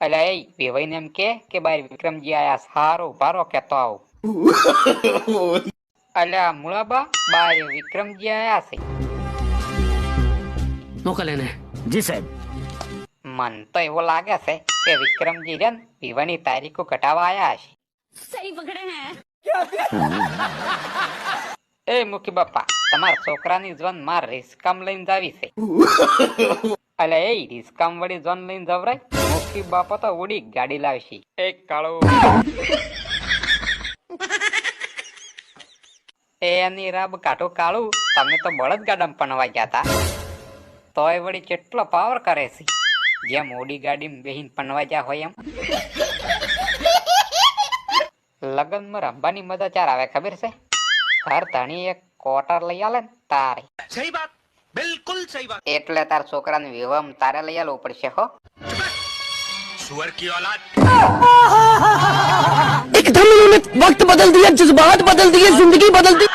એટલે એ વેવાઈને એમ કે કે બાર વિક્રમજી આયા સારો ભારો કેતો આવો અલ્યા મુળાબા બાર વિક્રમજી આયા છે મોકલે ને જી સાહેબ મન તો એવો લાગે છે કે વિક્રમજી જન વિવાની તારીખો કટાવા આયા છે સહી પકડે ને એ મુખી બાપા તમારા છોકરાની જોન માર રિસ્કામ લઈને જાવી છે અલે એ રિસ્કામ વળી જોન લઈને જવરાય પછી બાપા તો ઉડી ગાડી લાવશી. એક કાળો. એની રાબ કાઢો કાળું તમે તો બળદ ગાડામાં પણવા ગયા હતા. તોય વળી કેટલો પાવર કરે છે? જેમ ઓડી ગાડીમાં બેહીન પણવા ગયા હોય એમ. લગ્નમાં રમવાની મજા ચાર આવે ખબર છે? ઘર ધણી એક કોટર લઈ આલે ને તારે. સહી વાત બિલકુલ સહી વાત એટલે તાર છોકરાને વિવાહ તારે લઈ આલવું પડશે હો. सुअर की औलाद एकदम इन्होंने वक्त बदल दिया जज्बात बदल दिए जिंदगी बदल दी